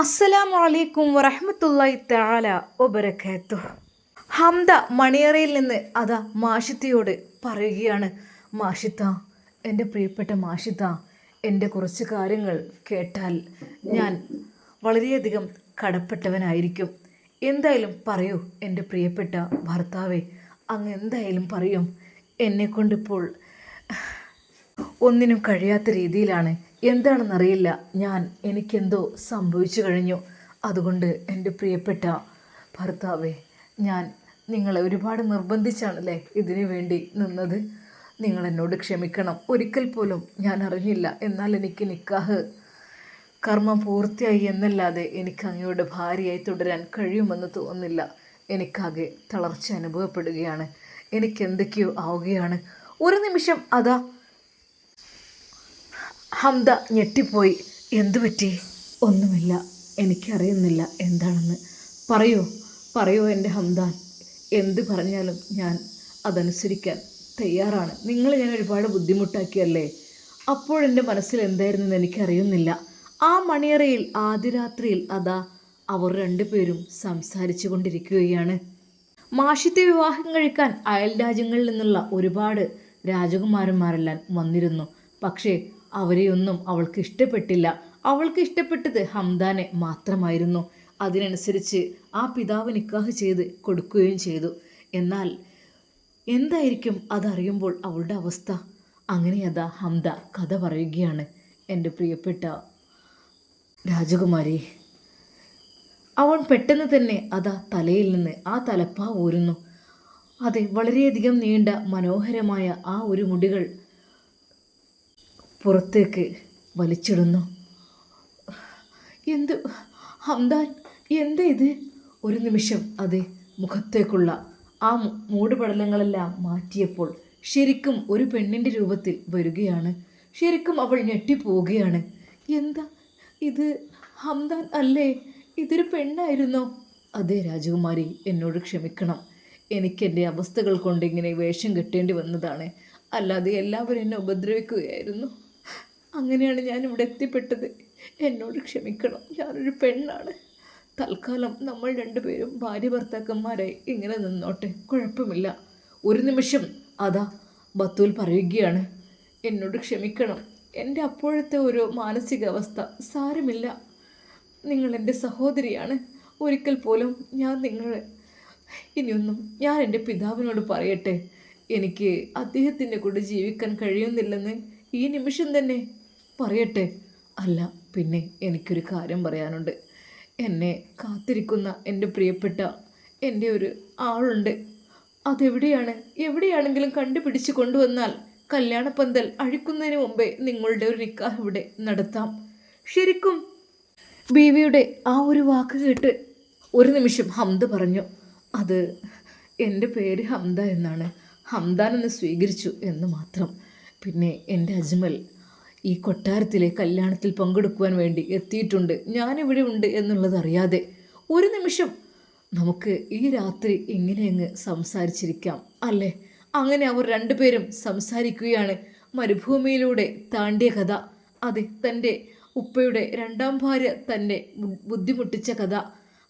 അസ്സലാമു അലൈക്കും വറഹ്മത്തുള്ളാഹി തആല വബറകാത്തു ഹംദ മണിയറയിൽ നിന്ന് അതാ മാഷിത്തയോട് പറയുകയാണ് മാഷിത്ത എന്റെ പ്രിയപ്പെട്ട മാഷിത്ത എന്റെ കുറച്ച് കാര്യങ്ങൾ കേട്ടാൽ ഞാൻ വളരെയധികം കടപ്പെട്ടവനായിരിക്കും. എന്തായാലും പറയൂ എന്റെ പ്രിയപ്പെട്ട ഭർത്താവേ അങ്ങ് എന്തായാലും പറയും. എന്നെക്കൊണ്ടിപ്പോൾ ഒന്നിനും കഴിയാത്ത രീതിയിലാണ് എന്താണെന്നറിയില്ല. ഞാൻ എനിക്കെന്തോ സംഭവിച്ചു കഴിഞ്ഞു. അതുകൊണ്ട് എന്റെ പ്രിയപ്പെട്ട ഭർത്താവേ ഞാൻ നിങ്ങളെ ഒരുപാട് നിർബന്ധിച്ചാണല്ലേ ഇതിനു വേണ്ടി നിന്നത്? നിങ്ങൾ എന്നോട് ക്ഷമിക്കണം. ഒരിക്കൽ പോലും ഞാൻ അറിഞ്ഞില്ല. എന്നാൽ എനിക്ക് നിക്കാഹ് കർമ്മം പൂർത്തിയായി എന്നല്ലാതെ എനിക്ക് അങ്ങയുടെ ഭാര്യയായി തുടരാൻ കഴിയുമെന്ന് തോന്നുന്നില്ല. എനിക്കാകെ തളർച്ച അനുഭവപ്പെടുകയാണ്. എനിക്ക് എന്തൊക്കെയോ ആവുകയാണ്. ഒരു നിമിഷം അതാ ഹംദ ഞെട്ടിപ്പോയി. എന്തു പറ്റി? ഒന്നുമില്ല. എനിക്കറിയുന്നില്ല എന്താണെന്ന്. പറയൂ പറയൂ എന്റെ ഹംദാൻ എന്ത് പറഞ്ഞാലും ഞാൻ അതനുസരിക്കാൻ തയ്യാറാണ്. നിങ്ങൾ ഞാൻ ഒരുപാട് ബുദ്ധിമുട്ടാക്കിയല്ലേ? അപ്പോൾ എന്റെ മനസ്സിൽ എന്തായിരുന്നെന്ന് എനിക്കറിയുന്നില്ല. ആ മണിയറയിൽ ആദ്യ രാത്രിയിൽ അതാ അവർ രണ്ടുപേരും സംസാരിച്ചു കൊണ്ടിരിക്കുകയാണ്. മാഷിത്തെ വിവാഹം കഴിക്കാൻ അയൽ രാജ്യങ്ങളിൽ നിന്നുള്ള ഒരുപാട് രാജകുമാരന്മാരെല്ലാം വന്നിരുന്നു. പക്ഷേ അവരെയൊന്നും അവൾക്ക് ഇഷ്ടപ്പെട്ടില്ല. അവൾക്ക് ഇഷ്ടപ്പെട്ടത് ഹംദാനെ മാത്രമായിരുന്നു. അതിനനുസരിച്ച് ആ പിതാവ് നിക്കാഹ് ചെയ്ത് കൊടുക്കുകയും ചെയ്തു. എന്നാൽ എന്തായിരിക്കും അതറിയുമ്പോൾ അവളുടെ അവസ്ഥ? അങ്ങനെ അതാ ഹംദ കഥ പറയുകയാണ് എന്റെ പ്രിയപ്പെട്ട രാജകുമാരി. അവൻ പെട്ടെന്ന് തന്നെ അതാ തലയിൽ നിന്ന് ആ തലപ്പാവ് ഊരുന്നു അതെ വളരെയധികം നീണ്ട മനോഹരമായ ആ ഒരു മുടികൾ പുറത്തേക്ക് വലിച്ചിടുന്നു. എന്ത്? ഹംദാൻ എന്താ ഇത്? ഒരു നിമിഷം അത് മുഖത്തേക്കുള്ള ആ മൂടുപടലങ്ങളെല്ലാം മാറ്റിയപ്പോൾ ശരിക്കും ഒരു പെണ്ണിന്റെ രൂപത്തിൽ വരികയാണ്. ശരിക്കും അവൾ ഞെട്ടിപ്പോവുകയാണ്. എന്താ? ഇത് ഹംദാൻ അല്ലേ? ഇതൊരു പെണ്ണായിരുന്നോ? അതെ രാജകുമാരി എന്നോട് ക്ഷമിക്കണം. എനിക്കെന്റെ അവസ്ഥകൾ കൊണ്ട് ഇങ്ങനെ വേഷം കെട്ടേണ്ടി വന്നതാണ്. അല്ലാതെ എല്ലാവരും എന്നെ ഉപദ്രവിക്കുകയായിരുന്നു. അങ്ങനെയാണ് ഞാൻ ഇവിടെ എത്തിപ്പെട്ടത്. എന്നോട് ക്ഷമിക്കണം. ഞാനൊരു പെണ്ണാണ്. തൽക്കാലം നമ്മൾ രണ്ടുപേരും ഭാര്യ ഭർത്താക്കന്മാരായി ഇങ്ങനെ നിന്നോട്ടെ. കുഴപ്പമില്ല. ഒരു നിമിഷം. അതാ ബത്തൂൽ പറയുകയാണ്. എന്നോട് ക്ഷമിക്കണം. എന്റെ അപ്പോഴത്തെ ഒരു മാനസികാവസ്ഥ സാരമില്ല. നിങ്ങൾ എന്റെ സഹോദരിയാണ്. ഒരിക്കൽ പോലും ഞാൻ നിങ്ങളെ ഇനിയൊന്നും ഞാൻ എന്റെ പിതാവിനോട് പറയട്ടെ. എനിക്ക് അദ്ദേഹത്തിന്റെ കൂടെ ജീവിക്കാൻ കഴിയുന്നില്ലെന്ന് ഈ നിമിഷം തന്നെ പറയട്ടെ. അല്ല പിന്നെ എനിക്കൊരു കാര്യം പറയാനുണ്ട്. എന്നെ കാത്തിരിക്കുന്ന എന്റെ പ്രിയപ്പെട്ട എന്റെ ഒരു ആളുണ്ട്. അതെവിടെയാണ്? എവിടെയാണെങ്കിലും കണ്ടുപിടിച്ച് കൊണ്ടുവന്നാൽ കല്യാണപ്പന്തൽ അഴിക്കുന്നതിന് മുമ്പേ നിങ്ങളുടെ ഒരു നിക്കാഹ് ഇവിടെ നടത്താം. ശരിക്കും ബീവിയുടെ ആ ഒരു വാക്ക് കേട്ട് ഒരു നിമിഷം ഹംദ പറഞ്ഞു. അത് എന്റെ പേര് ഹംദ എന്നാണ്. ഹംദാൻ എന്ന് സ്വീകരിച്ചു എന്ന് മാത്രം. പിന്നെ എന്റെ അജ്മൽ ഈ കൊട്ടാരത്തിലെ കല്യാണത്തിൽ പങ്കെടുക്കുവാൻ വേണ്ടി എത്തിയിട്ടുണ്ട്. ഞാനിവിടെ ഉണ്ട് എന്നുള്ളതറിയാതെ ഒരു നിമിഷം നമുക്ക് ഈ രാത്രി ഇങ്ങനെയങ്ങ് സംസാരിച്ചിരിക്കാം അല്ലേ? അങ്ങനെ അവർ രണ്ടുപേരും സംസാരിക്കുകയാണ്. മരുഭൂമിയിലൂടെ താണ്ടിയ കഥ അതെ തന്റെ ഉപ്പയുടെ രണ്ടാം ഭാര്യ തന്നെ ബുദ്ധിമുട്ടിച്ച കഥ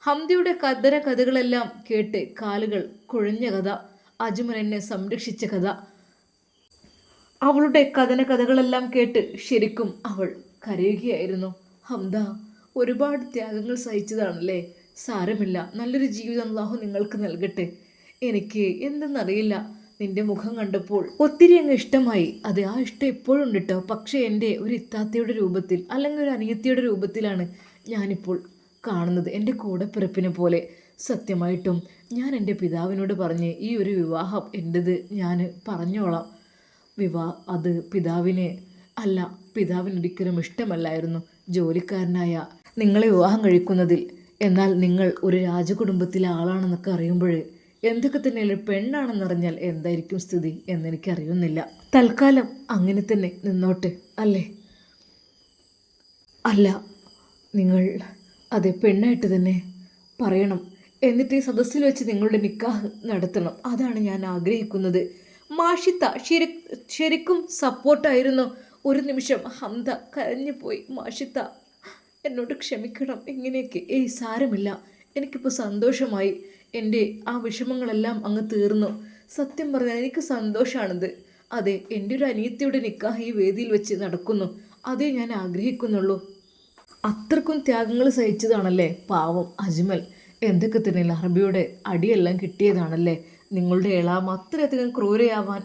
ഹംദിയുടെ കഥര കഥകളെല്ലാം കേട്ട് കാലുകൾ കുഴഞ്ഞ കഥ അജ്മൽ എന്നെ സംരക്ഷിച്ച കഥ അവളുടെ കഥന കഥകളെല്ലാം കേട്ട് ശരിക്കും അവൾ കരയുകയായിരുന്നു. ഹംദ ഒരുപാട് ത്യാഗങ്ങൾ സഹിച്ചതാണല്ലേ? സാരമില്ല നല്ലൊരു ജീവിതം അള്ളാഹു നിങ്ങൾക്ക് നൽകട്ടെ. എനിക്ക് എന്തെന്നറിയില്ല. നിന്റെ മുഖം കണ്ടപ്പോൾ ഒത്തിരി അങ്ങ് ഇഷ്ടമായി. അത് ആ ഇഷ്ടം എപ്പോഴും ഉണ്ട് പക്ഷേ എന്റെ ഒരു ഇത്താത്തയുടെ രൂപത്തിൽ അല്ലെങ്കിൽ ഒരു അനിയത്തിയുടെ രൂപത്തിലാണ് ഞാനിപ്പോൾ കാണുന്നത്. എന്റെ കൂടെ പിറപ്പിനെ പോലെ. സത്യമായിട്ടും ഞാൻ എന്റെ പിതാവിനോട് പറഞ്ഞ് ഈ ഒരു വിവാഹം എന്റെത് ഞാൻ പറഞ്ഞോളാം. വിവാ അത് പിതാവിനെ അല്ല പിതാവിന് ഒരിക്കലും ഇഷ്ടമല്ലായിരുന്നു ജോലിക്കാരനായ നിങ്ങളെ വിവാഹം കഴിക്കുന്നതിൽ. എന്നാൽ നിങ്ങൾ ഒരു രാജകുടുംബത്തിലെ ആളാണെന്നൊക്കെ അറിയുമ്പോൾ എന്തൊക്കെ തന്നെ ഒരു പെണ്ണാണെന്നറിഞ്ഞാൽ എന്തായിരിക്കും സ്ഥിതി എന്നെനിക്കറിയുന്നില്ല. തൽക്കാലം അങ്ങനെ തന്നെ നിന്നോട്ടെ അല്ലേ? അല്ല നിങ്ങൾ അതെ പെണ്ണായിട്ട് തന്നെ പറയണം. എന്നിട്ട് ഈ സദസ്സിൽ വെച്ച് നിങ്ങളുടെ നിക്കാഹ് നടത്തണം. അതാണ് ഞാൻ ആഗ്രഹിക്കുന്നത്. മാഷിത്ത ശരി ശരിക്കും സപ്പോർട്ടായിരുന്നു ഒരു നിമിഷം ഹംദ കരഞ്ഞുപോയി. മാഷിത്ത എന്നോട് ക്ഷമിക്കണം. ഇങ്ങനെയൊക്കെ. ഏയ് സാരമില്ല. എനിക്കിപ്പോൾ സന്തോഷമായി. എന്റെ ആ വിഷമങ്ങളെല്ലാം അങ്ങ് തീർന്നു. സത്യം പറഞ്ഞാൽ എനിക്ക് സന്തോഷമാണിത് അതെ എന്റെ ഒരു അനിയത്തിയുടെ നിക്കാഹ് ഈ വേദിയിൽ വെച്ച് നടക്കുന്നു. അതേ ഞാൻ ആഗ്രഹിക്കുന്നുള്ളൂ. അത്രക്കും ത്യാഗങ്ങൾ സഹിച്ചതാണല്ലേ? പാവം അജ്മൽ. എന്തൊക്കെ തന്നെ അറബിയുടെ അടിയെല്ലാം കിട്ടിയതാണല്ലേ? നിങ്ങളുടെ എളാം അത്രയധികം ക്രൂരയാവാൻ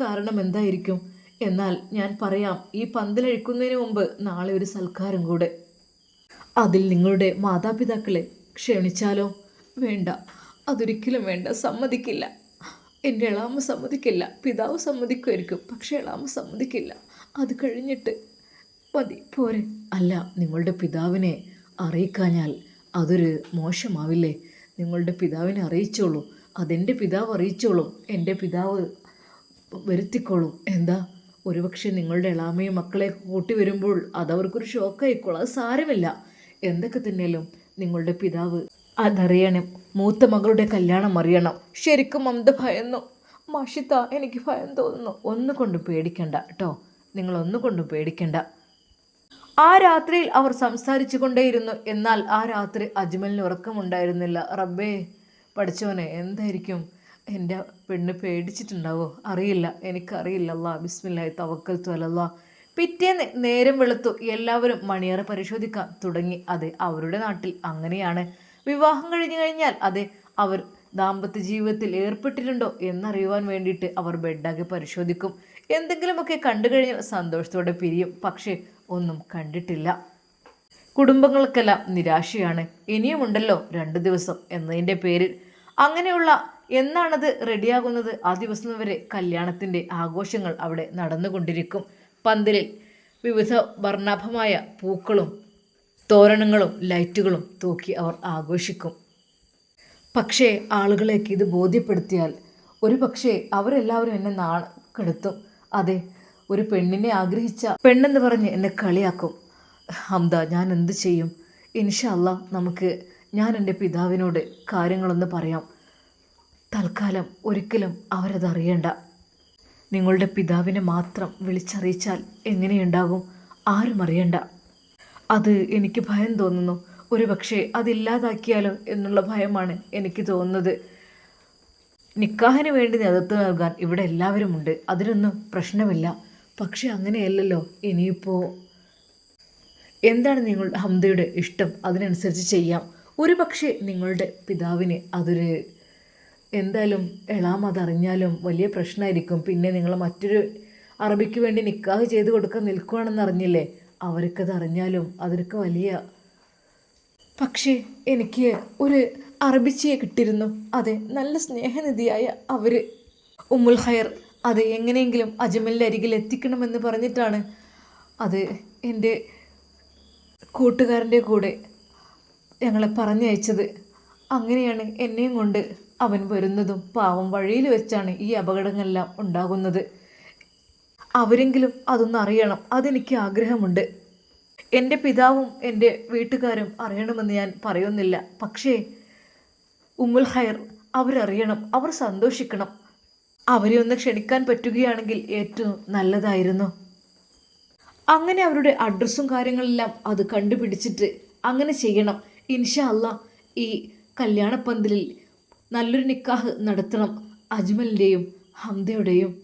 കാരണം എന്തായിരിക്കും? എന്നാൽ ഞാൻ പറയാം ഈ പന്തലഴിക്കുന്നതിന് മുമ്പ് നാളെ ഒരു സൽക്കാരം കൂടെ. അതിൽ നിങ്ങളുടെ മാതാപിതാക്കളെ ക്ഷണിച്ചാലോ? വേണ്ട. അതൊരിക്കലും വേണ്ട. സമ്മതിക്കില്ല. എന്റെ ഇളാമ സമ്മതിക്കില്ല. പിതാവ് സമ്മതിക്കുമായിരിക്കും പക്ഷെ ഇളാമ സമ്മതിക്കില്ല. അത് കഴിഞ്ഞിട്ട് മതി. പോരെ. അല്ല നിങ്ങളുടെ പിതാവിനെ അറിയിക്കാഞ്ഞാൽ അതൊരു മോശമാവില്ലേ? നിങ്ങളുടെ പിതാവിനെ അറിയിച്ചോളൂ. അതെന്റെ പിതാവ് അറിയിച്ചോളും. എന്റെ പിതാവ് വരുത്തിക്കോളും. എന്താ? ഒരുപക്ഷെ നിങ്ങളുടെ എളാമയും മക്കളെ കൂട്ടി വരുമ്പോൾ അതവർക്കൊരു ഷോക്കായിക്കോളും. അത് സാരമില്ല. എന്തൊക്കെ തന്നെയാലും നിങ്ങളുടെ പിതാവ് അതറിയണം. മൂത്ത മകളുടെ കല്യാണം അറിയണം. ശരിക്കും മമത ഭയന്നു. മഷിത്ത എനിക്ക് ഭയം തോന്നുന്നു. ഒന്നുകൊണ്ടും പേടിക്കണ്ട കേട്ടോ. നിങ്ങൾ ഒന്നുകൊണ്ടും പേടിക്കണ്ട. ആ രാത്രിയിൽ അവർ സംസാരിച്ചു കൊണ്ടേയിരുന്നു. എന്നാൽ ആ രാത്രി അജ്മലിന് ഉറക്കമുണ്ടായിരുന്നില്ല. റബ്ബേ പഠിച്ചവനെ എന്തായിരിക്കും എന്റെ പെണ്ണ് പേടിച്ചിട്ടുണ്ടാവോ? അറിയില്ല. എനിക്കറിയില്ല. അല്ലാ ബിസ്മില്ലായി തവക്കൽ തോലല്ല പിറ്റേന്ന് നേരം വെളുത്തു എല്ലാവരും മണിയറ പരിശോധിക്കാൻ തുടങ്ങി. അതെ അവരുടെ നാട്ടിൽ അങ്ങനെയാണ്. വിവാഹം കഴിഞ്ഞു കഴിഞ്ഞാൽ അതെ അവർ ദാമ്പത്യ ജീവിതത്തിൽ ഏർപ്പെട്ടിട്ടുണ്ടോ എന്നറിയുവാൻ വേണ്ടിയിട്ട് അവർ ബെഡാകെ പരിശോധിക്കും. എന്തെങ്കിലുമൊക്കെ കണ്ടു കഴിഞ്ഞാൽ സന്തോഷത്തോടെ പിരിയും. പക്ഷേ ഒന്നും കണ്ടിട്ടില്ല. കുടുംബങ്ങൾക്കെല്ലാം നിരാശയാണ്. ഇനിയുമുണ്ടല്ലോ രണ്ട് ദിവസം എന്നതിന്റെ പേരിൽ അങ്ങനെയുള്ള എന്നാണത് റെഡിയാകുന്നത്? ആ ദിവസം വരെ കല്യാണത്തിന്റെ ആഘോഷങ്ങൾ അവിടെ നടന്നുകൊണ്ടിരിക്കും. പന്തലിൽ വിവിധ വർണാഭമായ പൂക്കളും തോരണങ്ങളും ലൈറ്റുകളും തൂക്കി അവർ ആഘോഷിക്കും. പക്ഷേ ആളുകളേക്ക് ഇത് ബോധ്യപ്പെടുത്തിയാൽ ഒരു പക്ഷേ അവരെല്ലാവരും എന്നെ നാണക്കെടുത്തും അതെ ഒരു പെണ്ണിനെ ആഗ്രഹിച്ച പെണ്ണെന്ന് പറഞ്ഞ് എന്നെ കളിയാക്കും. ഹംദ ഞാൻ എന്ത് ചെയ്യും? ഇൻഷല്ല നമുക്ക് ഞാൻ എന്റെ പിതാവിനോട് കാര്യങ്ങളൊന്ന് പറയാം. തൽക്കാലം ഒരിക്കലും അവരതറിയണ്ട. നിങ്ങളുടെ പിതാവിനെ മാത്രം വിളിച്ചറിയിച്ചാൽ എങ്ങനെയുണ്ടാകും ആരും അറിയണ്ട. അത് എനിക്ക് ഭയം തോന്നുന്നു. ഒരു പക്ഷേ അതില്ലാതാക്കിയാലോ എന്നുള്ള ഭയമാണ് എനിക്ക് തോന്നുന്നത്. നിക്കാഹിന് വേണ്ടി നേതൃത്വം നൽകാൻ ഇവിടെ എല്ലാവരുമുണ്ട്. അതിനൊന്നും പ്രശ്നമില്ല. പക്ഷെ അങ്ങനെയല്ലല്ലോ ഇനിയിപ്പോൾ എന്താണ് നിങ്ങളുടെ ഹംദയുടെ ഇഷ്ടം? അതിനനുസരിച്ച് ചെയ്യാം. ഒരു പക്ഷേ നിങ്ങളുടെ പിതാവിന് അതൊരു എന്തായാലും എളാം അതറിഞ്ഞാലും വലിയ പ്രശ്നമായിരിക്കും. പിന്നെ നിങ്ങൾ മറ്റൊരു അറബിക്ക് വേണ്ടി നിക്കാഹ് ചെയ്ത് കൊടുക്കാൻ നിൽക്കുകയാണെന്ന് അറിഞ്ഞില്ലേ? അവർക്കത് അറിഞ്ഞാലും അതൊക്കെ വലിയ പക്ഷേ എനിക്ക് ഒരു അറബിച്ചിയെ കിട്ടിയിരുന്നു. അതെ നല്ല സ്നേഹനിധിയായ അവർ ഉമ്മുൽ ഹയർ അത് എങ്ങനെയെങ്കിലും അജ്മലിന്റെ അരികിൽ എത്തിക്കണമെന്ന് പറഞ്ഞിട്ടാണ്. അത് എന്റെ കൂട്ടുകാരന്റെ കൂടെ ഞങ്ങളെ പറഞ്ഞയച്ചത്. അങ്ങനെയാണ് എന്നെയും കൊണ്ട് അവൻ വരുന്നതും പാവം വഴിയിൽ വെച്ചാണ് ഈ അപകടങ്ങളെല്ലാം ഉണ്ടാകുന്നത്. അവരെങ്കിലും അതൊന്ന് അറിയണം. അതെനിക്ക് ആഗ്രഹമുണ്ട്. എന്റെ പിതാവും എന്റെ വീട്ടുകാരും അറിയണമെന്ന് ഞാൻ പറയുന്നില്ല. പക്ഷേ ഉമ്മുൽ ഖൈർ അവരറിയണം. അവർ സന്തോഷിക്കണം. അവരെ ഒന്ന് ക്ഷണിക്കാൻ പറ്റുകയാണെങ്കിൽ ഏറ്റവും നല്ലതായിരുന്നു. അങ്ങനെ അവരുടെ അഡ്രസ്സും കാര്യങ്ങളെല്ലാം അത് കണ്ടുപിടിച്ചിട്ട് അങ്ങനെ ചെയ്യണം. ഇൻഷാ അല്ല ഈ കല്യാണപ്പന്തലിൽ നല്ലൊരു നിക്കാഹ് നടത്തണം അജ്മലിന്റെയും ഹംദയുടെയും.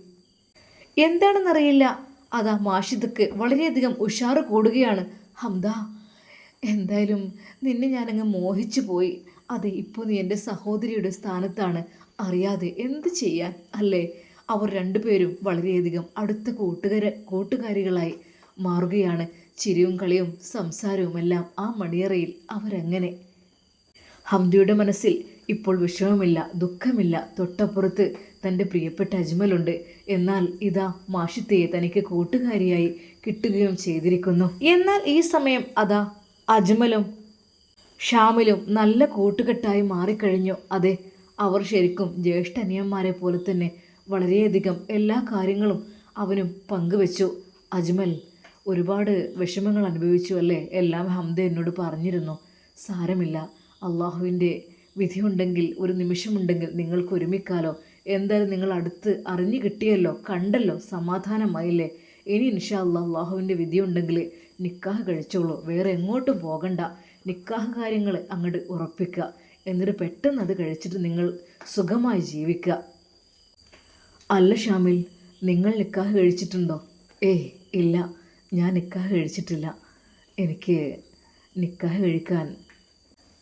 എന്താണെന്നറിയില്ല. അതാ മാഷിദക്ക് വളരെയധികം ഉഷാറ് കൂടുകയാണ് ഹംദ. എന്തായാലും നിന്നെ ഞാനങ്ങ് മോഹിച്ചു പോയി. അതെ ഇപ്പോൾ നീ എന്റെ സഹോദരിയുടെ സ്ഥാനത്താണ്. അറിയാതെ എന്ത് ചെയ്യാൻ അല്ലേ? അവർ രണ്ടുപേരും വളരെയധികം അടുത്ത കൂട്ടുകാര കൂട്ടുകാരികളായി മാറുകയാണ്. ചിരിയും കളിയും സംസാരവുമെല്ലാം ആ മണിയറയിൽ അവരങ്ങനെ. ഹംദിയുടെ മനസ്സിൽ ഇപ്പോൾ വിഷമമില്ല ദുഃഖമില്ല. തൊട്ടപ്പുറത്ത് തന്റെ പ്രിയപ്പെട്ട അജ്മലുണ്ട്. എന്നാൽ ഇതാ മാഷിത്തയെ തനിക്ക് കൂട്ടുകാരിയായി കിട്ടുകയും ചെയ്തിരിക്കുന്നു. എന്നാൽ ഈ സമയം അതാ അജ്മലും ഷാമിലും നല്ല കൂട്ടുകെട്ടായി മാറിക്കഴിഞ്ഞു. അതെ അവർ ശരിക്കും ജ്യേഷ്ഠനിയന്മാരെ പോലെ തന്നെ വളരെയധികം എല്ലാ കാര്യങ്ങളും അവനും പങ്കുവെച്ചു. അജ്മൽ ഒരുപാട് വിഷമങ്ങൾ അനുഭവിച്ചു അല്ലേ? എല്ലാം ഹംദ എന്നോട് പറഞ്ഞിരുന്നു. സാരമില്ല. അള്ളാഹുവിന്റെ വിധിയുണ്ടെങ്കിൽ ഒരു നിമിഷമുണ്ടെങ്കിൽ നിങ്ങൾക്ക് ഒരുമിക്കാലോ. എന്തായാലും നിങ്ങൾ അടുത്ത് അറിഞ്ഞു കിട്ടിയല്ലോ കണ്ടല്ലോ സമാധാനമായില്ലേ? ഇനി ഇൻഷാ അല്ലാ അള്ളാഹുവിന്റെ വിധിയുണ്ടെങ്കിൽ നിക്കാഹ് കഴിച്ചോളൂ. വേറെ എങ്ങോട്ടും പോകണ്ട. നിക്കാഹ് കാര്യങ്ങൾ അങ്ങോട്ട് ഉറപ്പിക്കുക. എന്നിട്ട് പെട്ടെന്ന് അത് കഴിച്ചിട്ട് നിങ്ങൾ സുഖമായി ജീവിക്കുക. അല്ല ഷാമിൽ നിങ്ങൾ നിക്കാഹ് കഴിച്ചിട്ടുണ്ടോ? ഏയ് ഇല്ല. ഞാൻ നിക്കാഹ് കഴിച്ചിട്ടില്ല. എനിക്ക് നിക്കാഹ് കഴിക്കാൻ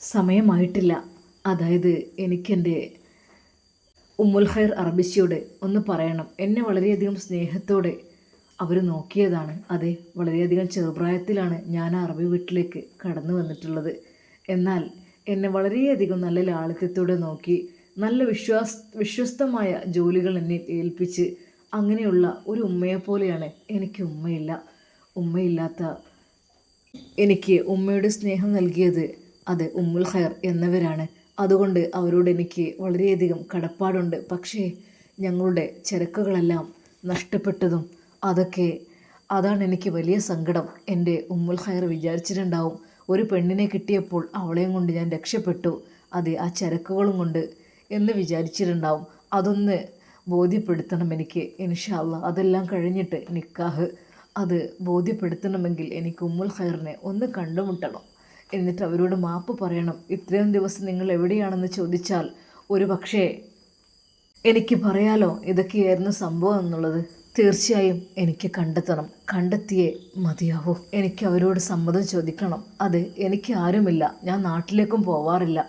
സമയമായിട്ടില്ല. അതായത് എനിക്കെന്റെ ഉമ്മുൽ ഖൈർ അറബിശിയോട് ഒന്ന് പറയണം. എന്നെ വളരെയധികം സ്നേഹത്തോടെ അവർ നോക്കിയതാണ്. അതെ വളരെയധികം ചെറുപ്രായത്തിലാണ് ഞാൻ അറബി വീട്ടിലേക്ക് കടന്നു വന്നിട്ടുള്ളത്. എന്നാൽ എന്നെ വളരെയധികം നല്ല ലാളിത്യത്തോടെ നോക്കി നല്ല വിശ്വാസ് വിശ്വസ്തമായ ജോലികൾ എന്നെ ഏൽപ്പിച്ച് അങ്ങനെയുള്ള ഒരു ഉമ്മയെപ്പോലെയാണ് എനിക്ക് ഉമ്മയില്ല. ഉമ്മയില്ലാത്ത എനിക്ക് ഉമ്മയുടെ സ്നേഹം നൽകിയത് അത് ഉമ്മുൽ ഖൈർ എന്നവരാണ്. അതുകൊണ്ട് അവരോട് എനിക്ക് വളരെയധികം കടപ്പാടുണ്ട്. പക്ഷേ ഞങ്ങളുടെ ചരക്കുകളെല്ലാം നഷ്ടപ്പെട്ടതും അതൊക്കെ അതാണ് എനിക്ക് വലിയ സങ്കടം. എന്റെ ഉമ്മുൽ ഖൈർ വിചാരിച്ചിട്ടുണ്ടാവും ഒരു പെണ്ണിനെ കിട്ടിയപ്പോൾ അവളെയും കൊണ്ട് ഞാൻ രക്ഷപ്പെട്ടു അത് ആ ചരക്കുകളും കൊണ്ട് എന്ന് വിചാരിച്ചിട്ടുണ്ടാവും. അതൊന്ന് ബോധ്യപ്പെടുത്തണം എനിക്ക് ഇൻഷാല്ല അതെല്ലാം കഴിഞ്ഞിട്ട് നിക്കാഹ് അത് ബോധ്യപ്പെടുത്തണമെങ്കിൽ എനിക്ക് ഉമ്മുൽ ഖൈറിനെ ഒന്ന് കണ്ടുമുട്ടണം. എന്നിട്ട് അവരോട് മാപ്പ് പറയണം. ഇത്രയും ദിവസം നിങ്ങൾ എവിടെയാണെന്ന് ചോദിച്ചാൽ ഒരു പക്ഷേ എനിക്ക് പറയാലോ ഇതൊക്കെയായിരുന്നു സംഭവം എന്നുള്ളത്? തീർച്ചയായും എനിക്ക് കണ്ടെത്തണം. കണ്ടെത്തിയേ മതിയാവൂ. എനിക്ക് അവരോട് സമ്മതം ചോദിക്കണം. അതെ എനിക്ക് ആരുമില്ല. ഞാൻ നാട്ടിലേക്കും പോവാറില്ല.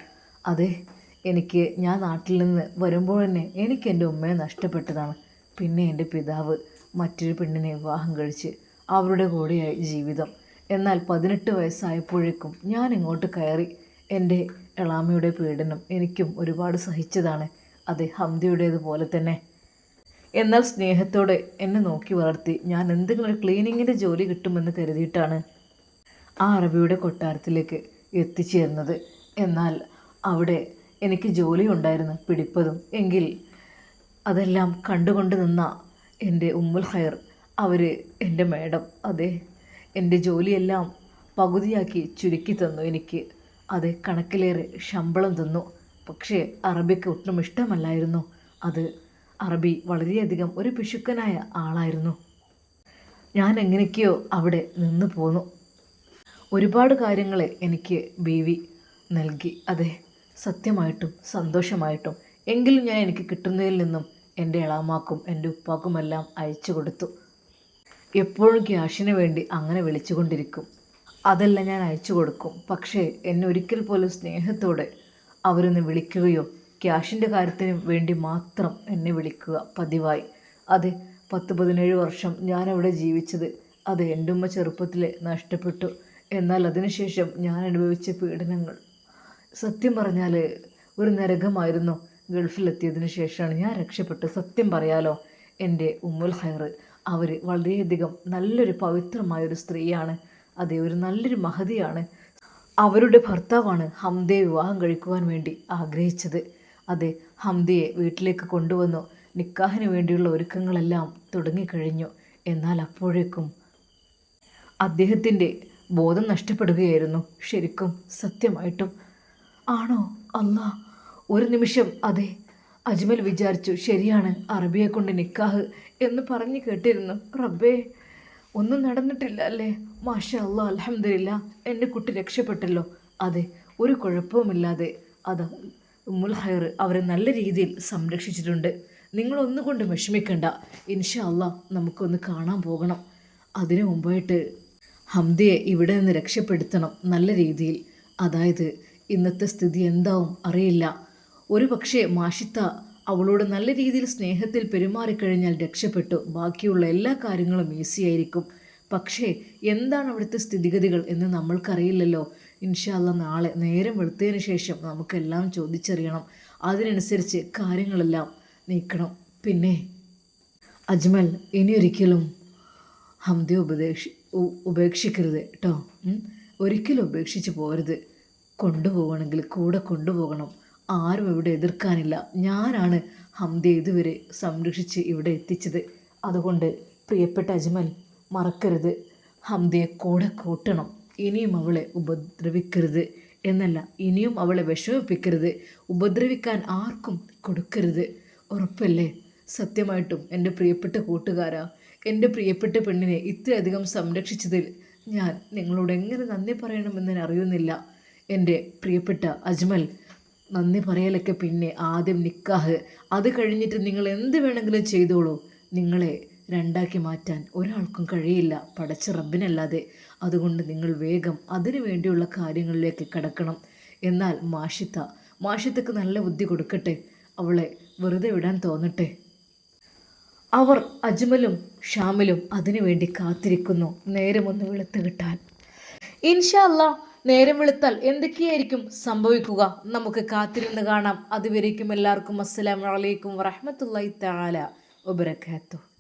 അതെ എനിക്ക് ഞാൻ നാട്ടിൽ നിന്ന് വരുമ്പോൾ തന്നെ എനിക്ക് എന്റെ ഉമ്മയെ നഷ്ടപ്പെട്ടതാണ്. പിന്നെ എന്റെ പിതാവ്. മറ്റൊരു പെണ്ണിനെ വിവാഹം കഴിച്ച് അവരുടെ കൂടെയായി ജീവിതം. എന്നാൽ പതിനെട്ട് വയസ്സായപ്പോഴേക്കും ഞാൻ ഇങ്ങോട്ട് കയറി. എന്റെ എളാമയുടെ പീഡനം എനിക്കും ഒരുപാട് സഹിച്ചതാണ്. അത് ഹംദിയുടേതുപോലെ തന്നെ. എന്നാൽ സ്നേഹത്തോടെ എന്നെ നോക്കി വളർത്തി ഞാൻ എന്തെങ്കിലും ഒരു ക്ലീനിങ്ങിന്റെ ജോലി കിട്ടുമെന്ന് കരുതിയിട്ടാണ് ആ അറബിയുടെ കൊട്ടാരത്തിലേക്ക് എത്തിച്ചേർന്നത്. എന്നാൽ അവിടെ എനിക്ക് ജോലി ഉണ്ടായിരുന്നു പിടിപ്പതും. എങ്കിൽ അതെല്ലാം കണ്ടുകൊണ്ട് നിന്ന എന്റെ ഉമ്മുൽ ഖൈർ അവർ എന്റെ മേഡം അതെ എന്റെ ജോലിയെല്ലാം പകുതിയാക്കി ചുരുക്കി തന്നു എനിക്ക്. അത് കണക്കിലേറെ ശമ്പളം തന്നു. പക്ഷേ അറബിക്ക് ഒട്ടും ഇഷ്ടമല്ലായിരുന്നു. അത് അറബി വളരെയധികം ഒരു പിശുക്കനായ ആളായിരുന്നു. ഞാൻ എങ്ങനെയൊക്കെയോ അവിടെ നിന്ന് പോന്നു. ഒരുപാട് കാര്യങ്ങൾ എനിക്ക് ബീവി നൽകി. അതെ സത്യമായിട്ടും സന്തോഷമായിട്ടും. എങ്കിലും ഞാൻ എനിക്ക് കിട്ടുന്നതിൽ നിന്നും എന്റെ ഇളാമാക്കും എന്റെ ഉപ്പാക്കുമെല്ലാം അയച്ചു കൊടുത്തു. എപ്പോഴും ക്യാഷിന് വേണ്ടി അങ്ങനെ വിളിച്ചുകൊണ്ടിരിക്കും. അതെല്ലാം ഞാൻ അയച്ചു കൊടുക്കും. പക്ഷേ എന്നെ ഒരിക്കൽ പോലും സ്നേഹത്തോടെ അവരൊന്ന് വിളിക്കുകയോ ക്യാഷിന്റെ കാര്യത്തിന് വേണ്ടി മാത്രം എന്നെ വിളിക്കുക പതിവായി. അതെ പത്ത് പതിനേഴ് വർഷം ഞാനവിടെ ജീവിച്ചത്. അത് എന്റെ ഉമ്മ ചെറുപ്പത്തിൽ നഷ്ടപ്പെട്ടു. എന്നാൽ അതിനുശേഷം ഞാൻ അനുഭവിച്ച പീഡനങ്ങൾ. സത്യം പറഞ്ഞാൽ ഒരു നരകമായിരുന്നു. ഗൾഫിലെത്തിയതിനു ശേഷമാണ് ഞാൻ രക്ഷപ്പെട്ട് സത്യം പറയാലോ എന്റെ ഉമ്മുൽ ഖൈർ അവർ വളരെയധികം നല്ലൊരു പവിത്രമായൊരു സ്ത്രീയാണ്. അതേ ഒരു നല്ലൊരു മഹതിയാണ്. അവരുടെ ഭർത്താവാണ് ഹംദയെ വിവാഹം കഴിക്കുവാൻ വേണ്ടി ആഗ്രഹിച്ചത്. അതെ ഹംദയെ വീട്ടിലേക്ക് കൊണ്ടുവന്നു. നിക്കാഹിന് വേണ്ടിയുള്ള ഒരുക്കങ്ങളെല്ലാം തുടങ്ങിക്കഴിഞ്ഞു. എന്നാൽ അപ്പോഴേക്കും അദ്ദേഹത്തിന്റെ ബോധം നഷ്ടപ്പെടുകയായിരുന്നു. ശരിക്കും സത്യമായിട്ടും. ആണോ? അല്ലാ ഒരു നിമിഷം അതെ. അജ്മൽ വിചാരിച്ചു ശരിയാണ് അറബിയെ കൊണ്ട് നിക്കാഹ് എന്ന് പറഞ്ഞു കേട്ടിരുന്നു. റബ്ബേ ഒന്നും നടന്നിട്ടില്ല അല്ലേ? മാഷ അല്ലാ അലഹമില്ല എന്റെ കുട്ടി രക്ഷപ്പെട്ടല്ലോ. അതെ ഒരു കുഴപ്പവുമില്ലാതെ. അത് ഉമ്മുൽ ഹയർ അവരെ നല്ല രീതിയിൽ സംരക്ഷിച്ചിട്ടുണ്ട്. നിങ്ങളൊന്നുകൊണ്ട് വിഷമിക്കണ്ട. ഇൻഷാ അള്ളാ നമുക്കൊന്ന് കാണാൻ പോകണം. അതിനു മുമ്പായിട്ട് ഹംദയെ ഇവിടെ നിന്ന് രക്ഷപ്പെടുത്തണം നല്ല രീതിയിൽ. അതായത് ഇന്നത്തെ സ്ഥിതി എന്താവും അറിയില്ല. ഒരു പക്ഷേ മാഷിത്ത അവളോട് നല്ല രീതിയിൽ സ്നേഹത്തിൽ പെരുമാറിക്കഴിഞ്ഞാൽ രക്ഷപ്പെട്ടു. ബാക്കിയുള്ള എല്ലാ കാര്യങ്ങളും ഈസിയായിരിക്കും പക്ഷേ എന്താണ് അവിടുത്തെ സ്ഥിതിഗതികൾ എന്ന് നമ്മൾക്കറിയില്ലല്ലോ. ഇൻഷാല്ല നാളെ നേരം വെളുത്തതിന് ശേഷം നമുക്കെല്ലാം ചോദിച്ചറിയണം. അതിനനുസരിച്ച് കാര്യങ്ങളെല്ലാം നീക്കണം. പിന്നെ അജ്മൽ ഇനിയൊരിക്കലും ഹംദി ഉപദേശി ഉപേക്ഷിക്കരുത് കേട്ടോ ഒരിക്കലും ഉപേക്ഷിച്ച് പോകരുത് കൊണ്ടുപോകണമെങ്കിൽ കൂടെ കൊണ്ടുപോകണം. ആരും ഇവിടെ എതിർക്കാനില്ല. ഞാനാണ് ഹംദയെ ഇതുവരെ സംരക്ഷിച്ച് ഇവിടെ എത്തിച്ചത്. അതുകൊണ്ട് പ്രിയപ്പെട്ട അജ്മൽ മറക്കരുത്. ഹംദയെ കൂടെ കൂട്ടണം. ഇനിയും അവളെ ഉപദ്രവിക്കരുത് എന്നല്ല ഇനിയും അവളെ വിഷമിപ്പിക്കരുത്. ഉപദ്രവിക്കാൻ ആർക്കും കൊടുക്കരുത്. ഉറപ്പല്ലേ? സത്യമായിട്ടും എന്റെ പ്രിയപ്പെട്ട കൂട്ടുകാരാ എന്റെ പ്രിയപ്പെട്ട പെണ്ണിനെ ഇത്രയധികം സംരക്ഷിച്ചതിൽ ഞാൻ നിങ്ങളോട് എങ്ങനെ നന്ദി പറയണമെന്ന് അറിയുന്നില്ല. എന്റെ പ്രിയപ്പെട്ട അജ്മൽ നന്ദി പറയലൊക്കെ പിന്നെ ആദ്യം നിക്കാഹ്. അത് കഴിഞ്ഞിട്ട് നിങ്ങൾ എന്ത് വേണമെങ്കിലും ചെയ്തോളൂ. നിങ്ങളെ രണ്ടാക്കി മാറ്റാൻ ഒരാൾക്കും കഴിയില്ല. പടച്ച റബ്ബിനല്ലാതെ. അതുകൊണ്ട് നിങ്ങൾ വേഗം അതിനു വേണ്ടിയുള്ള കാര്യങ്ങളിലേക്ക് കടക്കണം. എന്നാൽ മാഷിത്ത മാഷിത്തക്ക് നല്ല ബുദ്ധി കൊടുക്കട്ടെ. അവളെ വെറുതെ വിടാൻ തോന്നട്ടെ. അവർ അജ്മലും ഷാമിലും അതിനുവേണ്ടി കാത്തിരിക്കുന്നു. നേരമൊന്ന് വെളുത്തു കിട്ടാൻ. ഇൻഷല്ല നേരം വെളുത്താൽ എന്തൊക്കെയായിരിക്കും സംഭവിക്കുക? നമുക്ക് കാത്തിരുന്ന് കാണാം. അതുവരേക്കും എല്ലാവർക്കും അസ്സലാമു അലൈക്കും വറഹ്മത്തുള്ളാഹി തആല വബറകാതുഹു.